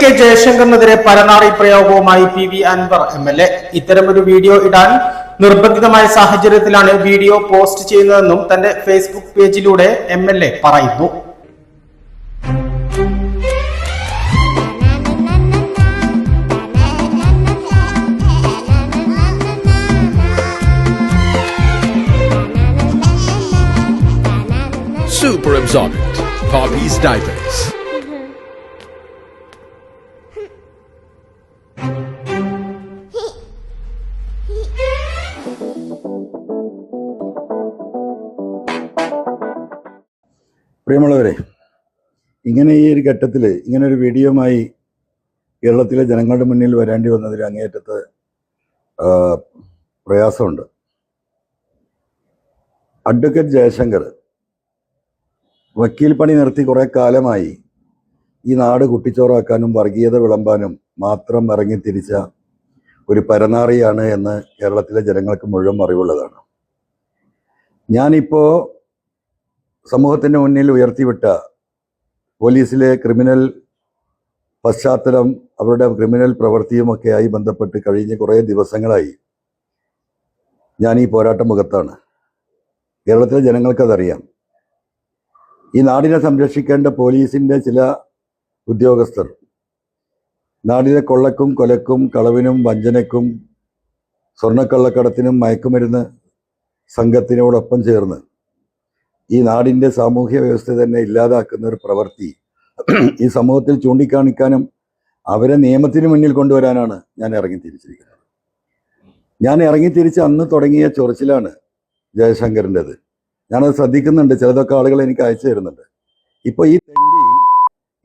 K ജയശങ്കറിനെതിരെ പരനാറി പ്രയോഗവുമായി P V Anvar M L A ഇത്തരമൊരു വീഡിയോ ഇടാൻ നിർബന്ധിതമായ സാഹചര്യത്തിലാണ് വീഡിയോ പോസ്റ്റ് ചെയ്യുന്നതെന്നും തന്റെ ഫേസ്ബുക്ക് പേജിലൂടെ എം എൽ എ പറയുന്നു Super absorbent. Poppy's diapers. പ്രിയമുള്ളവരെ ഇങ്ങനെ ഈ ഒരു ഘട്ടത്തിൽ ഇങ്ങനെ ഒരു വീഡിയോമായി കേരളത്തിലെ ജനങ്ങളുടെ മുന്നിൽ വരേണ്ടി വന്നതിൽ അങ്ങേയറ്റത്ത് പ്രയാസമുണ്ട്. അഡ്വക്കേറ്റ് ജയശങ്കർ വക്കീൽ പണി നിർത്തി കുറേ കാലമായി ഈ നാട് കുട്ടിച്ചോറാക്കാനും വർഗീയത വിളമ്പാനും മാത്രം ഇറങ്ങി തിരിച്ച ഒരു പരനാറിയാണ് എന്ന് കേരളത്തിലെ ജനങ്ങൾക്ക് മുഴുവൻ അറിവുള്ളതാണ്. ഞാനിപ്പോൾ സമൂഹത്തിന് മുന്നിൽ ഉയർത്തിവിട്ട പോലീസിലെ ക്രിമിനൽ പശ്ചാത്തലം അവരുടെ ക്രിമിനൽ പ്രവൃത്തിയുമൊക്കെയായി ബന്ധപ്പെട്ട് കഴിഞ്ഞ കുറേ ദിവസങ്ങളായി ഞാൻ ഈ പോരാട്ട മുഖത്താണ്. കേരളത്തിലെ ജനങ്ങൾക്കതറിയാം ഈ നാടിനെ സംരക്ഷിക്കേണ്ട പോലീസിന്റെ ചില ഉദ്യോഗസ്ഥർ നാടിനെ കൊള്ളക്കും കൊലക്കും കളവിനും വഞ്ചനക്കും സ്വർണക്കള്ളക്കടത്തിനും മയക്കുമരുന്ന് സംഘത്തിനോടൊപ്പം ചേർന്ന് ഈ നാടിന്റെ സാമൂഹ്യ വ്യവസ്ഥ തന്നെ ഇല്ലാതാക്കുന്ന ഒരു പ്രവൃത്തി ഈ സമൂഹത്തിൽ ചൂണ്ടിക്കാണിക്കാനും അവരെ നിയമത്തിന് മുന്നിൽ കൊണ്ടുവരാനാണ് ഞാൻ ഇറങ്ങി തിരിച്ചിരിക്കുന്നത്. ഞാൻ ഇറങ്ങി തിരിച്ച് അന്ന് തുടങ്ങിയ ചൊറിച്ചിലാണ് ജയശങ്കറിന്റെത്. ഞാനത് ശ്രദ്ധിക്കുന്നുണ്ട്. ചിലതൊക്കെ ആളുകൾ എനിക്ക് അയച്ചു തരുന്നുണ്ട്. ഇപ്പോൾ ഈ തെണ്ടി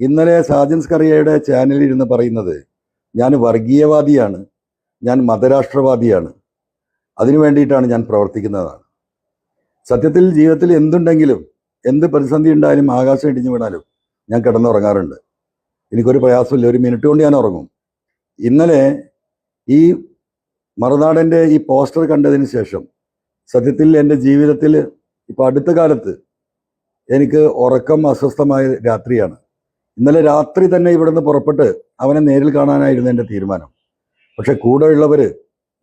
ഇന്നലെ സാജൻസ് കറിയയുടെ ചാനലിൽ ഇരുന്ന് പറയുന്നത് ഞാൻ വർഗീയവാദിയാണ്. ഞാൻ മതരാഷ്ട്രവാദിയാണ്. അതിനു വേണ്ടിയിട്ടാണ് ഞാൻ പ്രവർത്തിക്കുന്നതാണ്. സത്യത്തിൽ ജീവിതത്തിൽ എന്തുണ്ടെങ്കിലും എന്ത് പ്രതിസന്ധി ഉണ്ടായാലും ആകാശം ഇടിഞ്ഞു വീണാലും ഞാൻ കിടന്നുറങ്ങാറുണ്ട്. എനിക്കൊരു പ്രയാസമില്ല. ഒരു മിനിറ്റ് കൊണ്ട് ഞാൻ ഉറങ്ങും. ഇന്നലെ ഈ മറുനാടന്റെ ഈ പോസ്റ്റർ കണ്ടതിന് ശേഷം സത്യത്തിൽ എന്റെ ജീവിതത്തിൽ ഇപ്പോൾ അടുത്ത കാലത്ത് എനിക്ക് ഉറക്കം അസ്വസ്ഥമായ രാത്രിയാണ്. ഇന്നലെ രാത്രി തന്നെ ഇവിടുന്ന് പുറപ്പെട്ട് അവനെ നേരിൽ കാണാനായിരുന്നു എന്റെ തീരുമാനം. പക്ഷെ കൂടെയുള്ളവർ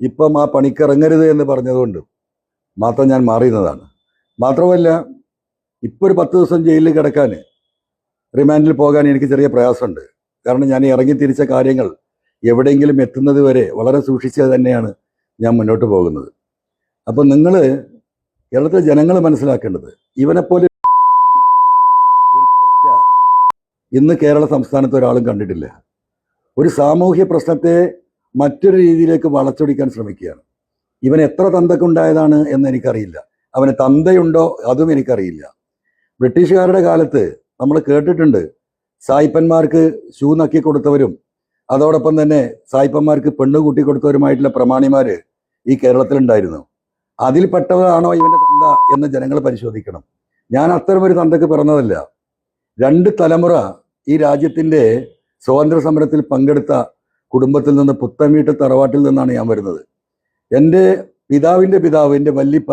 ഇപ്പം ആ പണിക്കിറങ്ങരുത് എന്ന് പറഞ്ഞതുകൊണ്ട് മാത്രം ഞാൻ മാറിയുന്നതാണ് മാത്രമല്ല ഇപ്പോൾ ഒരു പത്ത് ദിവസം ജയിലിൽ കിടക്കാൻ റിമാൻഡിൽ പോകാൻ എനിക്ക് ചെറിയ പ്രയാസമുണ്ട്. കാരണം ഞാൻ ഇറങ്ങി തിരിച്ച കാര്യങ്ങൾ എവിടെയെങ്കിലും എത്തുന്നത് വരെ വളരെ സൂക്ഷിച്ച് തന്നെയാണ് ഞാൻ മുന്നോട്ട് പോകുന്നത്. അപ്പം നിങ്ങൾ കേരളത്തിലെ ജനങ്ങൾ മനസ്സിലാക്കേണ്ടത് ഇവനെപ്പോലെ ഇന്ന് കേരള സംസ്ഥാനത്ത് ഒരാളും കണ്ടിട്ടില്ല. ഒരു സാമൂഹ്യ പ്രശ്നത്തെ മറ്റൊരു രീതിയിലേക്ക് വളച്ചൊടിക്കാൻ ശ്രമിക്കുകയാണ്. ഇവൻ എത്ര തന്തക്കുണ്ടായതാണ് എന്ന് എനിക്കറിയില്ല. അവന് തന്തയുണ്ടോ അതും എനിക്കറിയില്ല. ബ്രിട്ടീഷുകാരുടെ കാലത്ത് നമ്മൾ കേട്ടിട്ടുണ്ട് സായിപ്പന്മാർക്ക് ഷൂ നക്കി കൊടുത്തവരും അതോടൊപ്പം തന്നെ സായിപ്പന്മാർക്ക് പെണ്ണ് കൂട്ടി കൊടുത്തവരുമായിട്ടുള്ള പ്രമാണിമാര് ഈ കേരളത്തിലുണ്ടായിരുന്നു. അതിൽപ്പെട്ടവരാണോ ഇവന്റെ തന്ത എന്ന് ജനങ്ങൾ പരിശോധിക്കണം. ഞാൻ അത്തരമൊരു തന്തക്ക് പിറന്നതല്ല. രണ്ട് തലമുറ ഈ രാജ്യത്തിന്റെ സ്വാതന്ത്ര്യ സമരത്തിൽ പങ്കെടുത്ത കുടുംബത്തിൽ നിന്ന് പുത്തൻവീട്ട് തറവാട്ടിൽ നിന്നാണ് ഞാൻ വരുന്നത്. എന്റെ പിതാവിന്റെ പിതാവ് എന്റെ വല്ലിപ്പ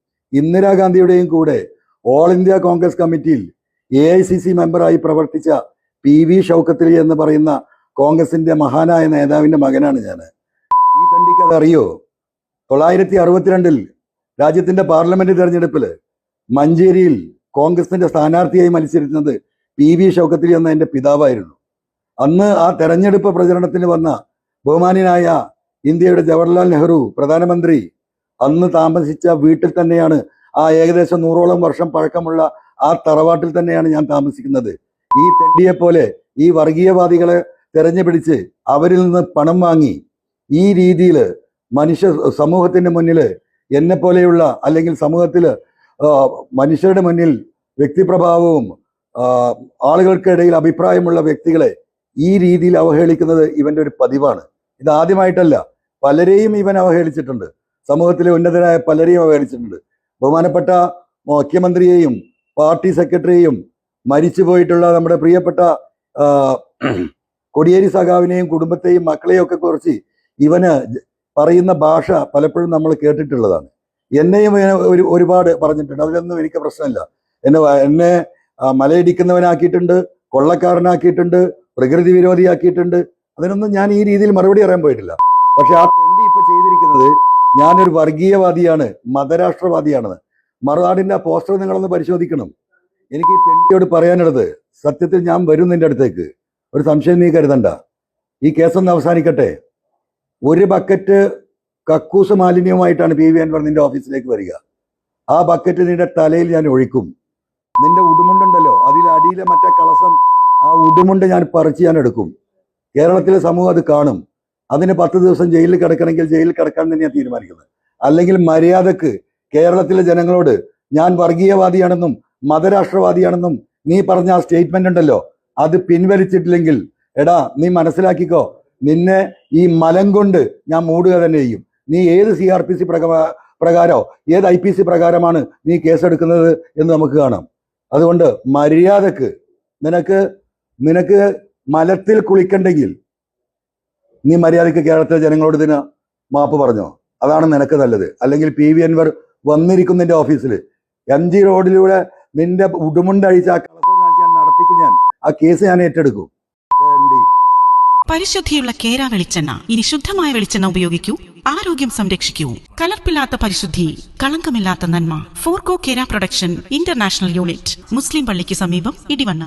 ഇന്ദിരാഗാന്ധിയുടെയും കൂടെ ഓൾ ഇന്ത്യ കോൺഗ്രസ് കമ്മിറ്റിയിൽ എ ഐ സി സി മെമ്പറായി പ്രവർത്തിച്ച പി വി ഷൗക്കത്തലി എന്ന് പറയുന്ന കോൺഗ്രസിന്റെ മഹാനായ നേതാവിന്റെ മകനാണ് ഞാൻ ഈ തണ്ടിക്ക് അത് അറിയോ? തൊള്ളായിരത്തി അറുപത്തിരണ്ടിൽ രാജ്യത്തിന്റെ പാർലമെന്റ് തെരഞ്ഞെടുപ്പിൽ മഞ്ചേരിയിൽ കോൺഗ്രസിന്റെ സ്ഥാനാർത്ഥിയായി മത്സരിക്കുന്നത് പി വി ഷൗക്കത്തലി എന്ന എന്റെ പിതാവായിരുന്നു. അന്ന് ആ തെരഞ്ഞെടുപ്പ് പ്രചരണത്തിന് വന്ന ബഹുമാന്യനായ ഇന്ത്യയുടെ ജവഹർലാൽ നെഹ്റു പ്രധാനമന്ത്രി അന്ന് താമസിച്ച വീട്ടിൽ തന്നെയാണ് ആ ഏകദേശം നൂറോളം വർഷം പഴക്കമുള്ള ആ തറവാട്ടിൽ തന്നെയാണ് ഞാൻ താമസിക്കുന്നത്. ഈ തെണ്ടിയെ പോലെ ഈ വർഗീയവാദികളെ തെരഞ്ഞുപിടിച്ച് അവരിൽ നിന്ന് പണം വാങ്ങി ഈ രീതിയിൽ മനുഷ്യ സമൂഹത്തിന്റെ മുന്നിൽ എന്നെ പോലെയുള്ള അല്ലെങ്കിൽ സമൂഹത്തിൽ മനുഷ്യരുടെ മുന്നിൽ വ്യക്തിപ്രഭാവവും ആളുകൾക്കിടയിൽ അഭിപ്രായമുള്ള വ്യക്തികളെ ഈ രീതിയിൽ അവഹേളിക്കുന്നത് ഇവന്റെ ഒരു പതിവാണ്. ഇത് ആദ്യമായിട്ടല്ല പലരെയും ഇവൻ അവഹേളിച്ചിട്ടുണ്ട്. സമൂഹത്തിലെ ഉന്നതരായ പലരെയും അവഗണിച്ചിട്ടുണ്ട്. ബഹുമാനപ്പെട്ട മുഖ്യമന്ത്രിയെയും പാർട്ടി സെക്രട്ടറിയെയും മരിച്ചു പോയിട്ടുള്ള നമ്മുടെ പ്രിയപ്പെട്ട കൊടിയേരി സഖാവിനെയും കുടുംബത്തെയും മക്കളെയും ഒക്കെ കുറിച്ച് ഇവന് പറയുന്ന ഭാഷ പലപ്പോഴും നമ്മൾ കേട്ടിട്ടുള്ളതാണ്. എന്നെയും ഒരു ഒരുപാട് പറഞ്ഞിട്ടുണ്ട്. അതിലൊന്നും എനിക്ക് പ്രശ്നമില്ല. എന്നെ എന്നെ മലയിടിക്കുന്നവനാക്കിയിട്ടുണ്ട് കൊള്ളക്കാരനാക്കിയിട്ടുണ്ട് പ്രകൃതി വിരോധിയാക്കിയിട്ടുണ്ട്. അതിനൊന്നും ഞാൻ ഈ രീതിയിൽ മറുപടി പറയാൻ പോയിട്ടില്ല. പക്ഷെ ആ തെണ്ടി ഇപ്പൊ ചെയ്തിരിക്കുന്നത് ഞാനൊരു വർഗീയവാദിയാണ് മതരാഷ്ട്രവാദിയാണെന്ന്. മറുനാടിന്റെ ആ പോസ്റ്റർ നിങ്ങളൊന്ന് പരിശോധിക്കണം. എനിക്ക് ഈ തെണ്ടിയോട് പറയാനുള്ളത് സത്യത്തിൽ ഞാൻ വരും നിന്റെ അടുത്തേക്ക്. ഒരു സംശയം നീ കരുതണ്ട. ഈ കേസൊന്ന് അവസാനിക്കട്ടെ. ഒരു ബക്കറ്റ് കക്കൂസ് മാലിന്യവുമായിട്ടാണ് പി വി അൻവർ നിന്റെ ഓഫീസിലേക്ക് വരിക. ആ ബക്കറ്റ് നിന്റെ തലയിൽ ഞാൻ ഒഴിക്കും. നിന്റെ ഉടുമുണ്ടുണ്ടല്ലോ അതിൽ അടിയിലെ മറ്റേ കളസം ആ ഉടുമുണ്ട് ഞാൻ പറിച്ച് ഞാൻ എടുക്കും. കേരളത്തിലെ സമൂഹം അത് കാണും. അതിന് പത്ത് ദിവസം ജയിലിൽ കിടക്കണമെങ്കിൽ ജയിലിൽ കിടക്കാൻ തന്നെയാണ് തീരുമാനിക്കുന്നത്. അല്ലെങ്കിൽ മര്യാദയ്ക്ക് കേരളത്തിലെ ജനങ്ങളോട് ഞാൻ വർഗീയവാദിയാണെന്നും മതരാഷ്ട്രവാദിയാണെന്നും നീ പറഞ്ഞ ആ സ്റ്റേറ്റ്മെന്റ് ഉണ്ടല്ലോ അത് പിൻവലിച്ചിട്ടില്ലെങ്കിൽ എടാ നീ മനസ്സിലാക്കിക്കോ നിന്നെ ഈ മലം കൊണ്ട് ഞാൻ മൂടുക തന്നെ ചെയ്യും. നീ ഏത് സി ആർ പി സി പ്രകാരമോ ഏത് ഐ പി സി പ്രകാരമാണ് നീ കേസെടുക്കുന്നത് എന്ന് നമുക്ക് കാണാം. അതുകൊണ്ട് മര്യാദയ്ക്ക് നിനക്ക് നിനക്ക് മലത്തിൽ കുളിക്കണ്ടെങ്കിൽ നീ മര്യാദയ്ക്ക് കേരളത്തിലെ ജനങ്ങളോട് ഇതിന് മാപ്പ് പറഞ്ഞോ? അതാണ് നിനക്ക് നല്ലത്. അല്ലെങ്കിൽ പി വി അൻവർ വന്നിരിക്കും നിന്റെ ഓഫീസിൽ എം ജി റോഡിലൂടെ നിന്റെ ഉടുമുണ്ടഴിച്ച് ആ കാണിച്ച് ഞാൻ നടത്തിക്കും ഞാൻ. ആ കേസ് ഞാൻ ഏറ്റെടുക്കും. പരിശുദ്ധിയുള്ള കേര വെളിച്ചെണ്ണ. ഇനി ശുദ്ധമായ വെളിച്ചെണ്ണ ഉപയോഗിക്കൂ. ആരോഗ്യം സംരക്ഷിക്കൂ. കലർപ്പില്ലാത്ത പരിശുദ്ധി കളങ്കമില്ലാത്ത നന്മ. Forco Kera production international unit മുസ്ലിം പള്ളിക്ക് സമീപം ഇടിവണ്ണ.